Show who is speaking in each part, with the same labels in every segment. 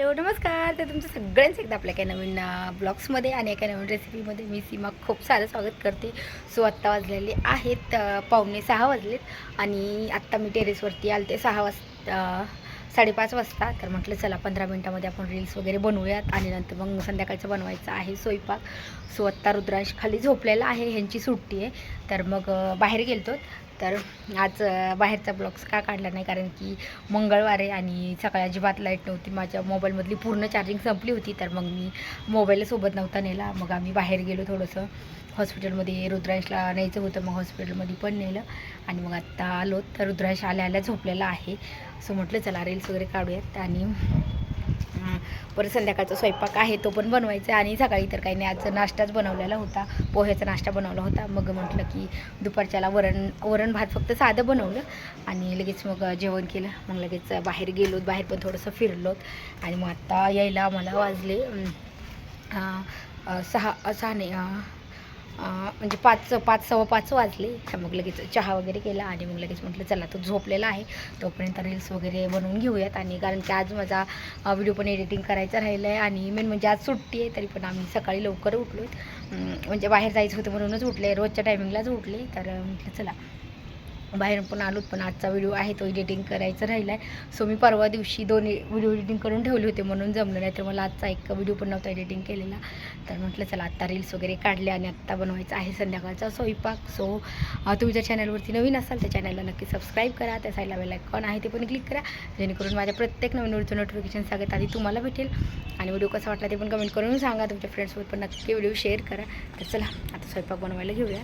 Speaker 1: Hello नमस्कार. तर तुमचं सगळ्यांचं एकदा आपल्या काही नवीन ब्लॉग्समध्ये आणि एका नवीन रेसिपीमध्ये मी सीमा खूप सारं स्वागत करते. सो आत्ता वाजलेले आहेत पावणे सहा वाजलेत आणि आत्ता मी टेरेसवरती आले ते सहा वाजता साडेपाच वाजता. तर म्हटलं चला पंधरा मिनटामध्ये आपण रील्स वगैरे बनवूयात आणि नंतर मग संध्याकाळचं बनवायचं आहे स्वयंपाक. सो आत्ता रुद्रांश खाली झोपलेला आहे ह्यांची सुट्टी आहे. तर मग बाहेर गेलतो. तर आज बाहेरचा ब्लॉग्स का काढला नाही? कारण की मंगळवार आहे आणि सकाळी अजिबात लाइट नव्हती. माझ्या मोबाईलमधली पूर्ण चार्जिंग संपली होती. तर मग मी मोबाईल सोबत नव्हता नेला. मग आम्ही बाहेर गेलो थोडंसं. हॉस्पिटलमध्ये रुद्राशला न्यायचं होतं. मग हॉस्पिटलमध्ये पण नेलं. आणि मग आत्ता आलो. तर रुद्राश आल्या आल्या झोपलेला आहे. सो म्हटलं चला रील्स वगैरे काढूयात. आणि परत संध्याकाळचा स्वयंपाक आहे तो पण बनवायचा आणि सकाळी तर काही नाही आज नाश्ताच बनवलेला होता पोह्याचा नाश्ता बनवला होता. मग म्हटलं की दुपारच्याला वरण वरण भात फक्त साधं बनवलं आणि लगेच मग जेवण केलं. मग लगेच बाहेर गेलो बाहेर पण थोडंसं फिरलो आणि मग आत्ता यायला मला वाजले सहा सहा नाही म्हणजे पाच पाच सव्वा पाच वाजले. तर मग लगेच चहा वगैरे केला आणि मग लगेच म्हटलं चला तो झोपलेला आहे. तोपर्यंत रील्स वगैरे बनवून घेऊयात. आणि कारण की आज माझा व्हिडिओ पण एडिटिंग करायचा राहिलं आहे आणि मेन म्हणजे आज सुट्टी आहे तरी पण आम्ही सकाळी लवकर उठलो म्हणजे बाहेर जायचं होतं म्हणूनच उठले. रोजच्या टायमिंगलाच उठले. तर म्हटलं चला बाहेरून पण आलोत पण आजचा व्हिडिओ आहे तो एडिटिंग करायचा राहिला आहे सो मी परवा दिवशी दोन व्हिडिओ एडिटिंग करून ठेवले होते म्हणून जमलं नाही तर मला आजचा एक व्हिडिओ पण नव्हता एडिटिंग केलेला. तर म्हटलं चला आत्ता रील्स वगैरे काढले आणि आत्ता बनवायचा आहे संध्याकाळचा स्वयंपाक. सो तुम्ही जर चॅनलवरती नवीन असाल त्या चॅनलला नक्की सबस्क्राईब करा. त्या साईडला बेल आयकॉन आहे ते पण क्लिक करा. जेणेकरून माझ्या प्रत्येक नवीन व्हिडिओचं नोटिफिकेशन सगळ्यात आधी तुम्हाला भेटेल. आणि व्हिडिओ कसा वाटला ते पण कमेंट करून सांगा. तुमच्या फ्रेंड्ससोबत पण नक्की व्हिडिओ शेअर करा. तर चला आता स्वयंपाक बनवायला घेऊया.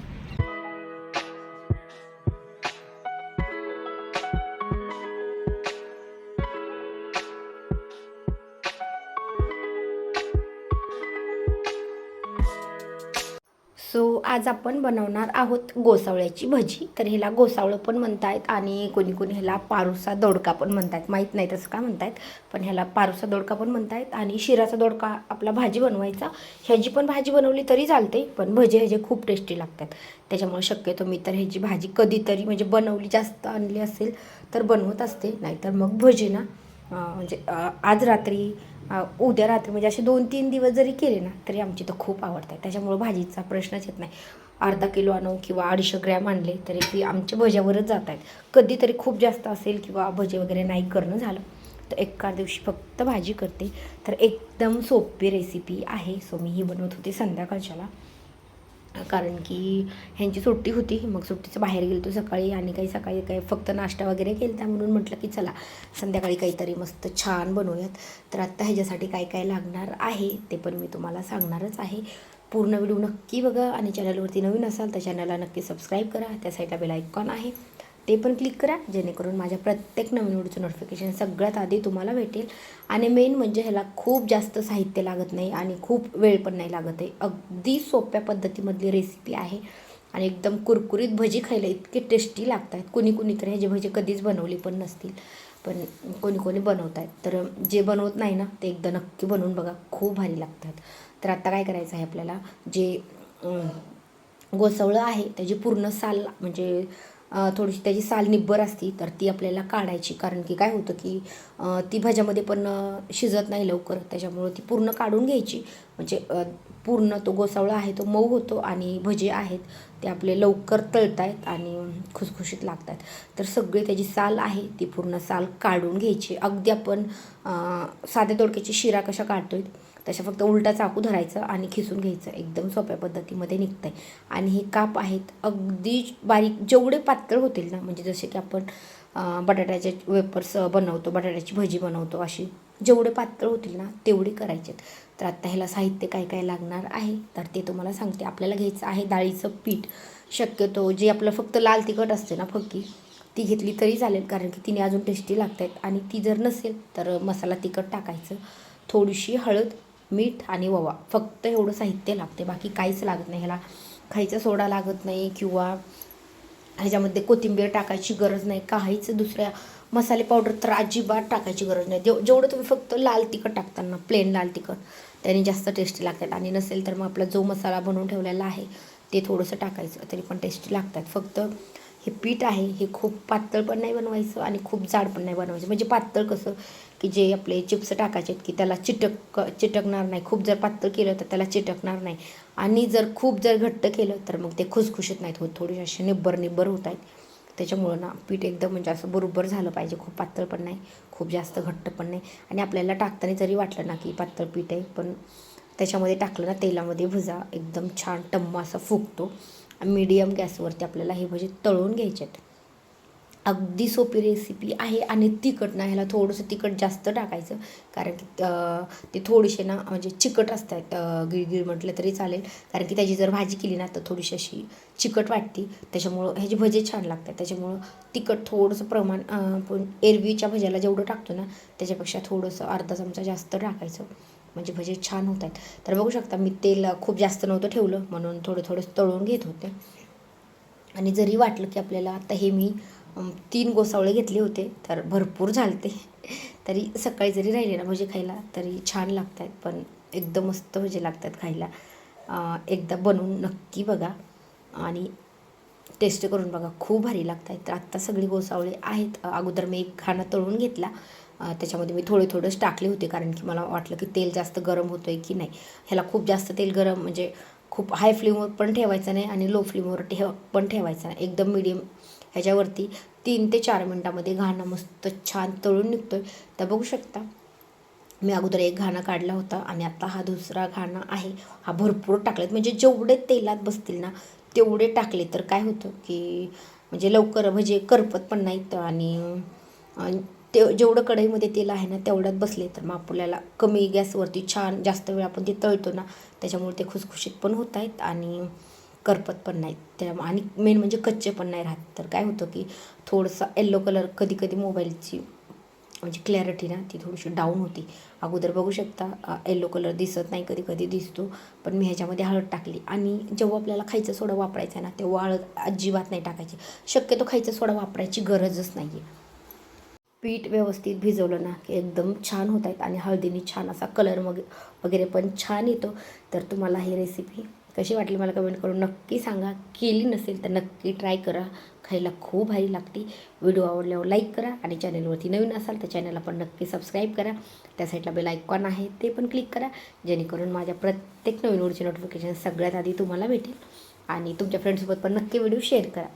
Speaker 1: सो आज आपण बनवणार आहोत गोसावळ्याची भजी. तर ह्याला गोसावळं पण म्हणतायत आणि कोणी कोणी ह्याला पारुसा दोडका पण म्हणतायत. माहीत नाही तसं का म्हणतायत? पण ह्याला पारुसा दोडका पण म्हणतायत आणि शिराचा दोडका आपला भाजी बनवायचा. ह्याची पण भाजी बनवली तरी चालते पण भजी ह्याचे खूप टेस्टी लागतात. त्याच्यामुळे शक्यतो मी तर ह्याची भाजी कधीतरी म्हणजे बनवली जास्त आणली असेल तर बनवत असते नाहीतर मग भजी ना म्हणजे आज रात्री उद्या रात्री म्हणजे असे दोन तीन दिवस जरी केले ना तरी आमची तर खूप आवडतात. त्याच्यामुळं भाजीचा प्रश्नच येत नाही. अर्धा किलो आणू किंवा अडीचशे ग्रॅम आणले तरी ती आमच्या भज्यावरच जात आहेत. कधीतरी खूप जास्त असेल किंवा भजे वगैरे नाही करणं झालं तर एका दिवशी फक्त भाजी करते. तर एकदम सोपी रेसिपी आहे. सो मी ही बनवत होते संध्याकाळच्याला. कारण की ह्यांची सुट्टी होती. मग सुट्टीचं बाहेर गेलो तो सकाळी आणि काही सकाळी काही फक्त नाश्ता वगैरे केला म्हणून म्हटलं की चला संध्याकाळी काहीतरी मस्त छान बनवूयात. तर आत्ता ह्याच्यासाठी काय काय लागणार आहे ते पण मी तुम्हाला सांगणारच आहे. पूर्ण व्हिडिओ नक्की बघा आणि चॅनलवरती नवीन असाल तर चॅनलला नक्की सबस्क्राईब करा. त्या साईडला बेल आयकॉन आहे. ते पण क्लिक करा जेणेकरून माझ्या प्रत्येक नवीन व्हिडिओचं नोटिफिकेशन सगळ्यात आधी तुम्हाला भेटेल. आणि मेन म्हणजे ह्याला खूप जास्त साहित्य लागत नाही आणि खूप वेळ पण नाही लागत आहे. अगदी सोप्या पद्धतीमधली रेसिपी आहे. आणि एकदम कुरकुरीत भजी खायला इतके टेस्टी लागत आहेत कुणी कुणी तर ह्याची भजी कधीच बनवली पण नसतील. पण कोणी कोणी बनवत आहेत तर जे बनवत नाही ना ते एकदा नक्की बनवून बघा. खूप भारी लागतात. तर आता काय करायचं आहे आपल्याला? जे गोसवळं आहे त्याची पूर्ण साल म्हणजे थोडीशी त्याची साल निब्बर असती तर ती आपल्याला काढायची. कारण की काय होतं की ती भाज्यामध्ये पण शिजत नाही लवकर. त्याच्यामुळं ती पूर्ण काढून घ्यायची. म्हणजे पूर्ण तो गोसावळा आहे तो मऊ होतो आणि भजे आहेत ते आपले लवकर तळतायत आणि खुसखुशीत लागतात. तर सगळी त्याची साल आहे ती पूर्ण साल काढून घ्यायची. अगदी आपण साध्या दोडक्याची शिरा कशा काढतोय तशा फक्त उलटा चाकू धरायचं आणि खिसून घ्यायचं. एकदम सोप्या पद्धतीमध्ये निघतं आहे आणि हे काप आहेत अगदी बारीक जेवढे पातळ होतील ना म्हणजे जसे की आपण बटाट्याचे वेपर्स बनवतो बटाट्याची भजी बनवतो अशी जेवढे पातळ होतील ना तेवढे करायचे तर आत्ता ह्याला साहित्य काय काय लागणार आहे? तर ते तुम्हाला सांगते. आपल्याला घ्यायचं आहे डाळीचं पीठ. शक्यतो जे आपलं फक्त लाल तिखट असते ना फक्की ती घेतली तरी चालेल कारण की तिने अजून टेस्टी लागत आहेत आणि ती जर नसेल तर मसाला तिखट टाकायचं. थोडीशी हळद मीठ आणि ववा फक्त एवढं साहित्य लागते बाकी काहीच लागत नाही. ह्याला खायचा सोडा लागत नाही किंवा ह्याच्यामध्ये कोथिंबीर टाकायची गरज नाही. काहीच दुसऱ्या मसाले पावडर तर अजिबात टाकायची गरज नाही. जेव जेवढं तुम्ही फक्त लाल तिखट टाकताना प्लेन लाल तिखट त्याने जास्त टेस्टी लागतात. आणि नसेल तर मग आपला जो मसाला बनवून ठेवलेला आहे ते थोडंसं टाकायचं. तरी पण टेस्टी लागतात. फक्त हे पीठ आहे हे खूप पातळ पण नाही बनवायचं आणि खूप जाड पण नाही बनवायचं. म्हणजे पातळ कसं की जे आपले चिप्स टाकायचे आहेत की त्याला चिटक चिटकणार नाही. खूप जर पातळ केलं तर त्याला चिटकणार नाही. आणि जर खूप जर घट्ट केलं तर मग ते खुसखुशीत नाहीत होत. थोडीशी असे निब्बर निब्बर होत आहेत. त्याच्यामुळं ना पीठ एकदम म्हणजे असं बरोबर झालं पाहिजे. खूप पातळ पण नाही खूप जास्त घट्ट पण नाही. आणि आपल्याला टाकताना जरी वाटलं ना की पातळ पीठ आहे पण त्याच्यामध्ये टाकलं ना तेलामध्ये भजा एकदम छान टम्मा असा फुगतो. मीडियम गॅसवरती आपल्याला हे भजे तळून घ्यायचे आहेत. अगदी सोपी रेसिपी आहे आणि तिखट ना ह्याला थोडंसं तिखट जास्त टाकायचं. कारण की ते थोडेसे ना म्हणजे चिकट असतात गिळगिळ म्हटलं तरी चालेल. कारण की त्याची जर भाजी केली ना तर थोडीशी अशी चिकट वाटते. त्याच्यामुळं ह्याचे भजे छान लागतात. त्याच्यामुळं तिखट थोडंसं प्रमाण पण एरवीच्या भज्याला जेवढं टाकतो ना त्याच्यापेक्षा थोडंसं अर्धा चमचा जास्त टाकायचं. म्हणजे भजे छान होत आहेत तर बघू शकता मी तेल खूप जास्त नव्हतं ठेवलं. म्हणून थोडं थोडं तळून घेत होते. आणि जरी वाटलं की आपल्याला आता हे मी तीन गोसावळे घेतले होते तर भरपूर झालते. तरी सकाळी जरी राहिले ना भजे खायला तरी छान लागत आहेत पण एकदम मस्त भजे लागतात खायला. एकदा बनवून नक्की बघा आणि टेस्ट करून बघा खूप भारी लागत आहेत तर आत्ता सगळी गोसावळे आहेत. अगोदर मी एक खाना तळून घेतला. त्याच्यामध्ये मी थोडे थोडंच टाकले होते कारण की मला वाटलं की तेल जास्त गरम होतं आहे की नाही. ह्याला खूप जास्त तेल गरम म्हणजे खूप हाय फ्लेमवर पण ठेवायचं नाही आणि लो फ्लेमवर ठेव पण ठेवायचं नाही. एकदम मिडियम ह्याच्यावरती तीन ते चार मिनटामध्ये घाणं मस्त छान तळून निघतोय. तर बघू शकता. मी अगोदर एक घाणा काढला होता आणि आता हा दुसरा घाणा आहे. हा भरपूर टाकलेत. म्हणजे जेवढे तेलात बसतील ना तेवढे टाकले तर काय होतं की म्हणजे लवकर म्हणजे करपत पण नाहीत आणि ते जेवढं कढईमध्ये तेल आहे ना तेवढ्यात बसले तर मग आपल्याला कमी गॅसवरती छान जास्त वेळ आपण ते तळतो ना त्याच्यामुळे ते खुसखुशीत पण होत आहेत आणि करपत पण नाहीत. त्या आणि मेन म्हणजे कच्चे पण नाही राहत. तर काय होतं की थोडंसं येल्लो कलर कधी कधी मोबाईलची म्हणजे क्लॅरिटी ना ती थोडीशी डाऊन होती. अगोदर बघू शकता येल्लो कलर दिसत नाही कधी कधी दिसतो. पण मी ह्याच्यामध्ये हळद टाकली. आणि जेव्हा आपल्याला खायचा सोडा वापरायचा आहे ना तेव्हा हळद अजिबात नाही टाकायची. शक्यतो खायचा सोडा वापरायची गरजच नाही आहे पीठ व्यवस्थित भिजवलं ना की एकदम छान होत आहेत. आणि हळदीने छान असा कलर मग वगैरे पण छान येतो. तर तुम्हाला ही रेसिपी कशी वाटली मला कमेंट करून नक्की सांगा. केली नसेल तर नक्की ट्राय करा. खायला खूप भारी लागते. व्हिडिओ आवडल्यावर लाईक करा आणि चॅनलवरती नवीन असाल तर चॅनलला पण नक्की सबस्क्राईब करा. त्या साईडला बेल आयकॉन आहे ते पण क्लिक करा. जेणेकरून माझ्या प्रत्येक नवीन व्हिडिओचे नोटिफिकेशन सगळ्यात आधी तुम्हाला भेटेल. आणि तुमच्या फ्रेंडसोबत पण नक्की व्हिडिओ शेअर करा.